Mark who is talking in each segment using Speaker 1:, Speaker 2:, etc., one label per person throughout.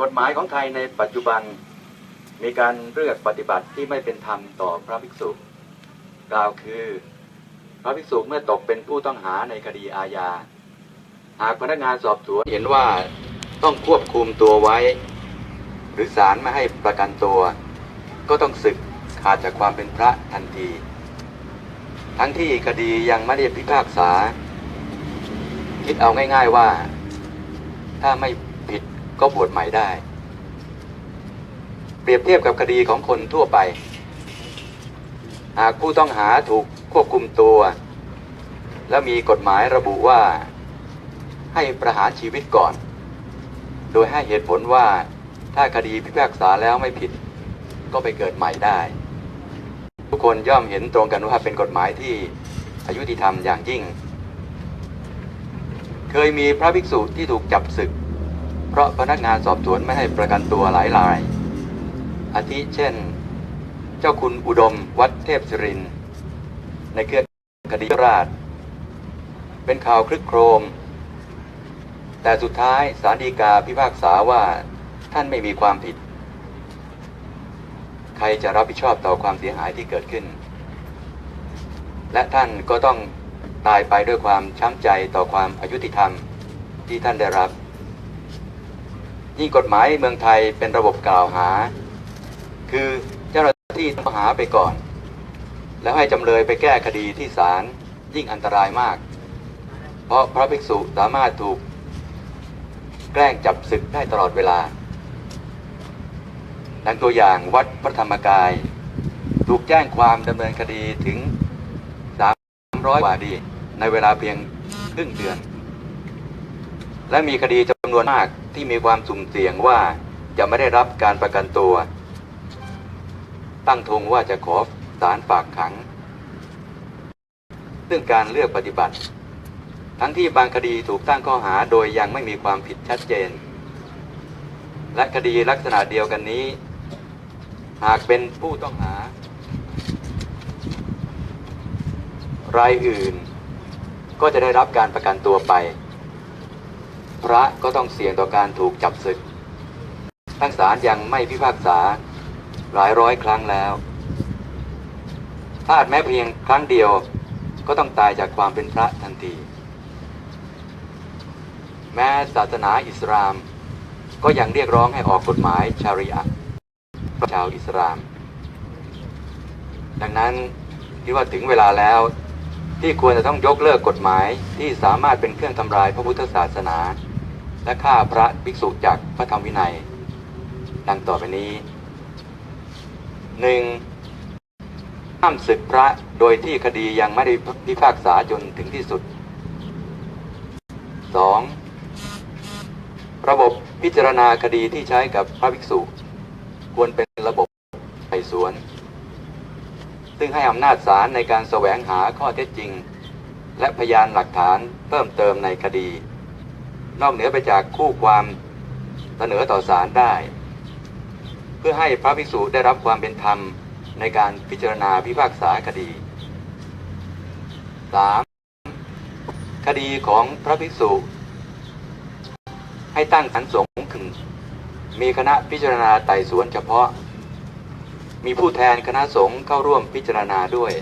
Speaker 1: กฎหมายของไทยในปัจจุบันมีการเลือกปฏิบัติที่ไม่เป็นธรรมต่อพระภิกษุ กล่าวคือ พระภิกษุเมื่อตกเป็นผู้ต้องหาในคดีอาญา หากพนักงานสอบสวนเห็นว่าต้องควบคุมตัวไว้ หรือศาลไม่ให้ประกันตัว ก็ต้องศึกขาดจากความเป็นพระทันที ทั้งที่คดียังไม่ได้พิพากษา คิดเอาง่าย ๆว่า ถ้าไม่ ก็บวชใหม่ได้ เปรียบเทียบกับคดีของคนทั่วไป หากผู้ต้องหาถูกควบคุมตัว แล้วมีกฎหมายระบุว่า ให้ประหารชีวิตก่อน โดยให้เหตุผลว่าถ้าคดีพิพากษาแล้วไม่ผิด ก็ไปเกิดใหม่ได้ ทุกคนย่อมเห็นตรงกันว่าเป็นกฎหมายที่อายุติธรรมอย่างยิ่ง เคยมีพระภิกษุที่ถูกจับศึก เพราะพนักงานสอบสวนไม่ให้ประกันตัวหลายราย อาทิเช่น เจ้าคุณอุดมวัดเทพศริน ในเครือคดีราช เป็นข่าวคลึกโครม แต่สุดท้ายสารดีกาพิพากษาว่าท่านไม่มีความผิด ใครจะรับผิดชอบต่อความเสียหายที่เกิดขึ้น และท่านก็ต้องตายไปด้วยความช้ำใจต่อความอายุติธรรมที่ท่านได้รับ ยิ่งกฎหมายเมืองไทยเป็นระบบกล่าวหา คือเจ้าหน้าที่ต้องหาไปก่อน แล้วให้จำเลยไปแก้คดีที่ศาลยิ่งอันตรายมาก เพราะพระภิกษุสามารถถูก แกล้งจับศึกได้ตลอดเวลาดังตัวอย่างวัดพระธรรมกาย ถูกแจ้งความดำเนินคดีถึง 300กว่าดี ในเวลาเพียงครึ่งเดือน และมีคดีจำนวนมากที่มีความสุ่มเสี่ยงว่าจะไม่ได้รับการประกันตัว ตั้งธงว่าจะขอศาลฝากขัง ซึ่งการเลือกปฏิบัติ ทั้งที่บางคดีถูกตั้งข้อหาโดยยังไม่มีความผิดชัดเจน และคดีลักษณะเดียวกันนี้ หากเป็นผู้ต้องหา รายอื่น ก็จะได้รับการประกันตัวไป พระก็ต้องเสี่ยงต่อการถูกจับศึก ทั้งศาลยังไม่พิพากษาหลายร้อยครั้งแล้วถ้าอาจแม้เพียงครั้งเดียวก็ต้องตายจากความเป็นพระทันที แม้ศาสนาอิสลาม ก็ยังเรียกร้องให้ออกกฎหมายชาริอะห์ชาวอิสลาม ดังนั้นคิดว่าถึงเวลาแล้วที่ควรจะต้องยกเลิกกฎหมายที่สามารถเป็นเครื่องทำลายพระพุทธศาสนา และฆ่าพระภิกษุจากพระธรรมวินัย ดังต่อไปนี้หนึ่งห้ามศึกพระโดยที่คดียังไม่ได้พิพากษาจนถึงที่สุด 2. ระบบพิจารณาคดีที่ใช้กับพระภิกษุ ควรเป็นระบบไต่สวน ซึ่งให้อำนาจศาลในการแสวงหาข้อเท็จจริง และพยานหลักฐานเพิ่มเติมในคดี นอกเหนือไปจากคู่ความเสนอต่อศาลได้ เพื่อให้พระภิกษุได้รับความเป็นธรรมในการพิจารณาพิพากษาคดี 3. คดีของพระภิกษุ ให้ตั้งสันสงฆ์ขึ้นมีคณะพิจารณาไต่สวนเฉพาะ มีผู้แทนคณะสงฆ์เข้าร่วมพิจารณาด้วย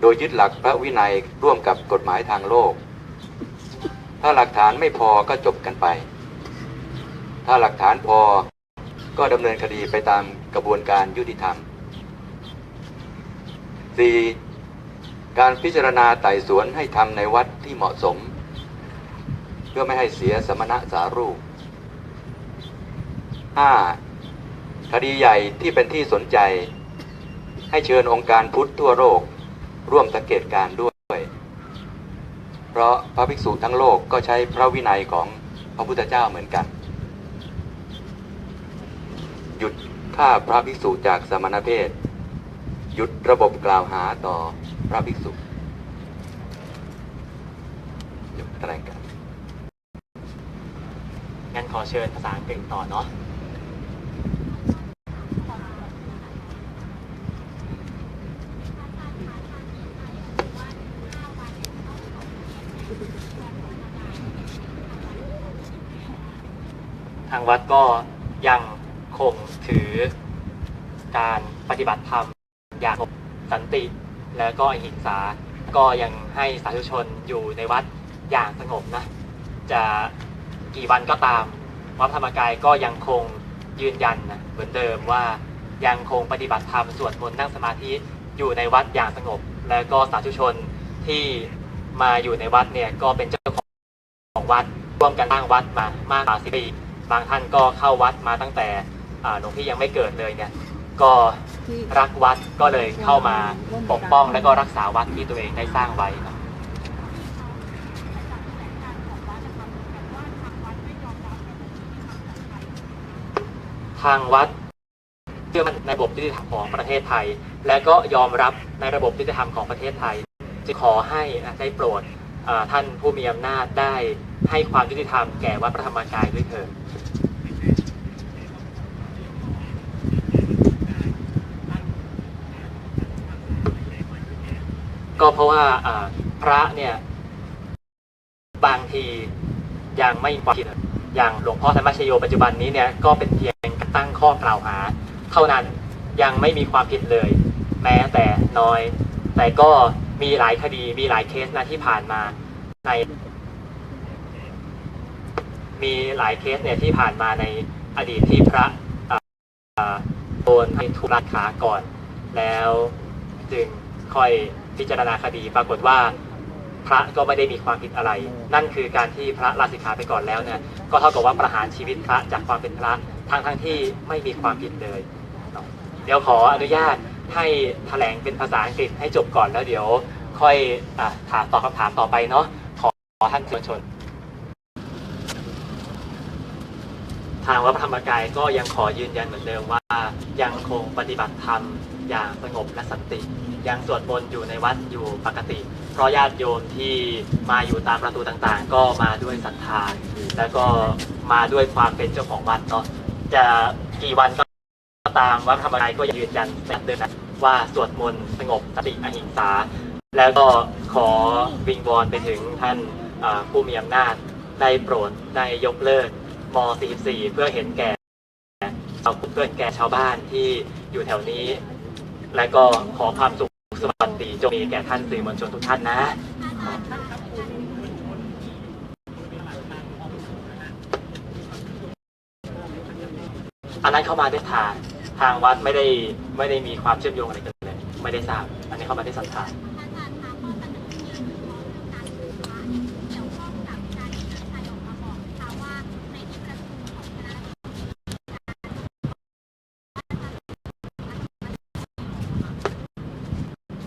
Speaker 1: โดยยึดหลักพระวินัยร่วมกับกฎหมายทางโลก ถ้าหลักฐานไม่พอก็จบกันไป ถ้าหลักฐานพอก็ดำเนินคดีไปตามกระบวนการยุติธรรม 4. การพิจารณาไต่สวนให้ทำในวัดที่เหมาะสม เพื่อไม่ให้เสียสมณะสารูป 5. คดีใหญ่ที่เป็นที่สนใจ ให้เชิญองค์การพุทธทั่วโลกร่วมสังเกตการด้วย เพราะพระภิกษุทั้งโลกก็ใช้พระวินัยของพระพุทธเจ้าเหมือนกัน หยุดฆ่าพระภิกษุจากสมณเพศ หยุดระบบกล่าวหาต่อพระภิกษุหยุดแถลงการ
Speaker 2: งั้นขอเชิญภาษาอังกฤษต่อเนาะ วัดก็ยังคงถือการปฏิบัติธรรมอย่างสงบสันติ และก็อหิงสา ก็ยังให้สาธุชนอยู่ในวัดอย่างสงบนะ จะกี่วันก็ตาม วัดธรรมกายก็ยังคงยืนยันนะเหมือนเดิมว่ายังคงปฏิบัติธรรมสวดมนต์นั่งสมาธิอยู่ในวัดอย่างสงบ แล้วก็สาธุชนที่มาอยู่ในวัดเนี่ยก็เป็นเจ้าของของวัดร่วมกันสร้างวัดมามากกว่าสิบปี บางท่านก็เข้าวัดมาตั้งแต่หลวงพี่ยังไม่เกิดเลยเนี่ยก็รักวัดก็เลยเข้ามาปกป้องและก็รักษาวัดที่ตัวเองได้สร้างไว้ทางวัดเชื่อมันในระบบยุติธรรมของประเทศไทย และก็ยอมรับในระบบยุติธรรมของประเทศไทยจึงขอให้ได้โปรด ท่านผู้มีอำนาจได้ให้ความยุติธรรมแก่วัดพระธรรมกายด้วยเถิดก็เพราะว่าพระเนี่ย บางทียังไม่มีความผิดอย่างหลวงพ่อธรรมชโยปัจจุบันนี้เนี่ยก็เป็นเพียงตั้งข้อกล่าวหา เท่านั้นยังไม่มีความผิดเลย แม้แต่น้อย แต่ก็ มีหลายคดีมีหลายเคสนะที่ผ่านมาใน มีหลายเคสเนี่ยที่ผ่านมาในอดีตที่พระอ่อโดนให้ถูกรัดขาก่อน แล้วจึงค่อยพิจารณาคดีปรากฏว่าพระก็ไม่ได้มีความผิดอะไร นั่นคือการที่พระลาสิกขาไปก่อนแล้วเนี่ยก็เท่ากับว่าประหารชีวิตพระจากความเป็นพระทั้งทั้งที่ไม่มีความผิดเลย เดี๋ยวขออนุญาต ให้แถลงเป็นภาษาอังกฤษให้จบก่อนแล้วเดี๋ยว ค่อยอถามตอบคำถามต่อไปเนาะขอขอท่านสื่อมวลชน ทางวัดพระธรรมกายก็ยังขอยืนยันเหมือนเดิมว่า ยังคงปฏิบัติธรรมอย่างสงบและสันติยังสวดมนต์อยู่ในวัดอยู่ปกติ เพราะญาติโยมที่มาอยู่ตามประตูต่างๆ ก็มาด้วยศรัทธาแล้วก็มาด้วยความเป็นเจ้าของวัดเนาะจะกี่วันก็ ตามวัดพระธรรมกายก็ยังยืนยันแบบเดิมนะว่าสวดมนต์สงบสติอหิงสา แล้วก็ขอวิงวอนไปถึงท่านผู้มีอำนาจได้โปรดได้ยกเลิกม 44 เพื่อเห็นแก่ชาวเพื่อนแก่ชาวบ้านที่อยู่แถวนี้ และก็ขอความสุขสวัสดีจงมีแก่ท่านสื่อมวลชนทุกท่านนะอันนั้นเข้ามาได้ทาง ทางวัดไม่ได้ไม่ได้มีความเชื่อมโยงอะไรกันเลย ไม่ได้ทราบ อันนี้เข้ามาได้วยศรัทธา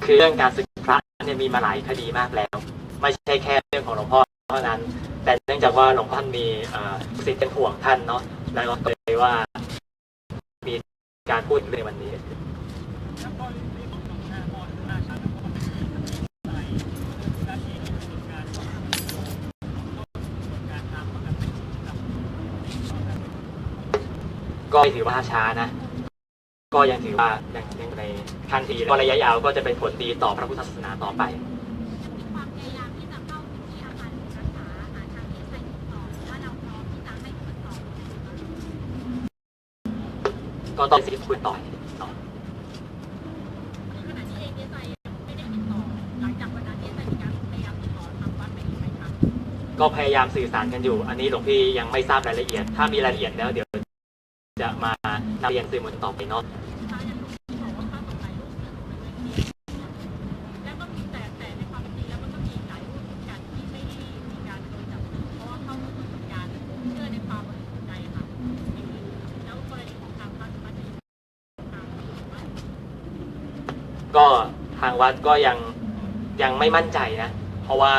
Speaker 2: คือเรื่องการศึกพระเนี่ยมีมาหลายคดีมากแล้ว ไม่ใช่แค่เรื่องของหลวงพ่อเท่านั้น แต่เนื่องจากว่าหลวงพ่อท่านมีสิทธิ์เป็นห่วงท่านเนาะแล้วก็เลยว่า การพูดในวันนี้ก็ถือว่าช้านะ ก็ยังถือว่ายังในขั้นดีก็ระยะยาวก็จะเป็นผลดีต่อพระพุทธศาสนาต่อไป
Speaker 3: ความพยายามที่จะเข้าพื้นที่อาคารรักษาหาทางที่ใช้ติดต่อว่าเราพร้อมที่จะให้ตรวจสอบ
Speaker 2: ก็ต้องสิทธิ์คุยต่อยเนาะ
Speaker 3: ขณะที่เองเนี่ยไม่ได้ติดต่อหลังจากวันนั้นเนี่ยมีการพยายามติดต่อทางวัดไปอีกไหมคะ
Speaker 2: ก็พยายามสื่อสารกันอยู่ อันนี้หลวงพี่ยังไม่ทราบรายละเอียด ถ้ามีรายละเอียดแล้วเดี๋ยว จะมานำเรียนสื่อมวลชนต่อไปเนาะ
Speaker 3: ก็ทางวั
Speaker 2: ดก็ยังยังไม่มั่นใจนะ เพราะว่า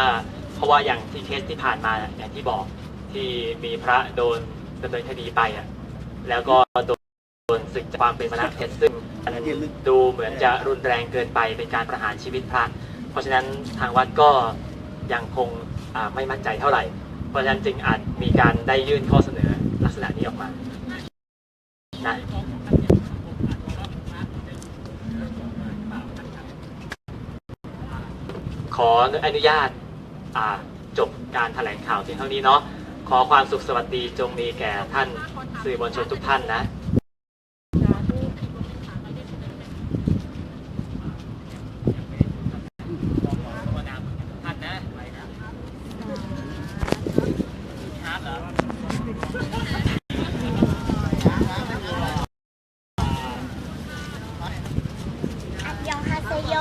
Speaker 2: เพราะว่าอย่างที่เคสที่ผ่านมาอย่างที่บอกที่มีพระโดนดำเนินคดีไปอะแล้วก็โดนโดนศึกจากความเป็นมณเพชรซึ่งดูเหมือนจะรุนแรงเกินไปเป็นการประหารชีวิตพระ เพราะฉะนั้นทางวัดก็ยังคงไม่มั่นใจเท่าไหร่ เพราะฉะนั้นจึงอาจมีการได้ยื่นข้อเสนอลักษณะนี้ออกมานะ ขออนุญาตจบการแถลงข่าวเพียงเท่านี้เนาะขอความสุขสวัสดีจงมีแก่ท่านสื่อมวลชนทุกท่านนะท่านนะไปนะครับเหรอ
Speaker 4: อันยองฮาเซโย